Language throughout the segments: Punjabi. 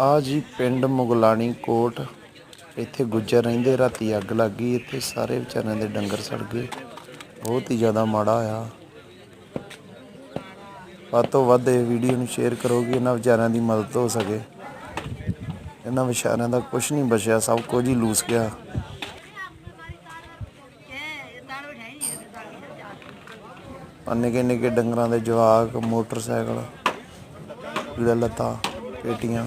ਆ ਜੀ ਪਿੰਡ ਮੁਗਲਾਣੀ ਕੋਟ। ਇੱਥੇ ਗੁੱਜਰ ਰਹਿੰਦੇ, ਰਾਤੀ ਅੱਗ ਲੱਗ ਗਈ। ਇੱਥੇ ਸਾਰੇ ਵਿਚਾਰਿਆਂ ਦੇ ਡੰਗਰ ਸੜ ਗਏ। ਬਹੁਤ ਹੀ ਜ਼ਿਆਦਾ ਮਾੜਾ ਹੋਇਆ ਵੱਧ ਤੋਂ ਵੱਧ ਇਹ ਵੀਡੀਓ ਨੂੰ ਸ਼ੇਅਰ ਕਰੋ ਕਿ ਇਹਨਾਂ ਵਿਚਾਰਿਆਂ ਦੀ ਮਦਦ ਹੋ ਸਕੇ। ਇਹਨਾਂ ਵਿਚਾਰਿਆਂ ਦਾ ਕੁਝ ਨਹੀਂ ਬਚਿਆ, ਸਭ ਕੁਝ ਹੀ ਲੂਸ ਗਿਆ। ਨਿੱਕੇ ਨਿੱਕੇ ਡੰਗਰਾਂ ਦੇ ਜਵਾਕ, ਮੋਟਰਸਾਈਕਲ ਲੀੜਾ ਪੇਟੀਆਂ।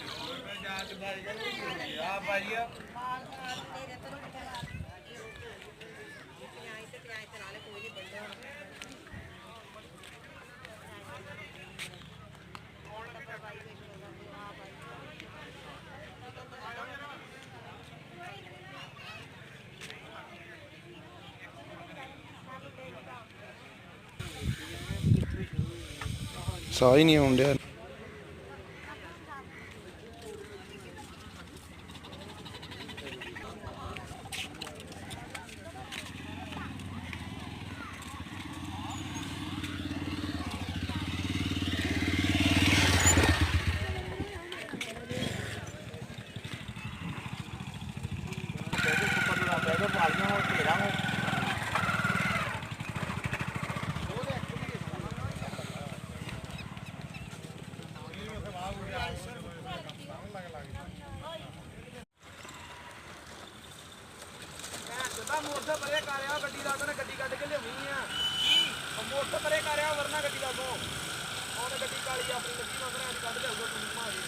ਸਾਹ ਹੀ ਨਹੀਂ ਆਉਣ ਮੋਟਰ ਪਰੇ ਕਰਿਆ ਗੱਡੀ ਦਾ ਕੇ ਗੱਡੀ ਕੱਢ ਕੇ ਲਿਆਉਣੀ ਆ। ਕੀ? ਮੋਟਰ ਪਰੇ ਕਰਿਆ ਵਰਨਾ ਗੱਡੀ ਲਾ ਦੋ ਉਹਨੇ ਗੱਡੀ ਕਾਲੀ ਆਪਣੀ ਲੱਗੀ ਨਾ ਉਹਨੇ ਕੱਢ ਲਿਆਊਗਾ ਤੂੰ ਮਾਰੇ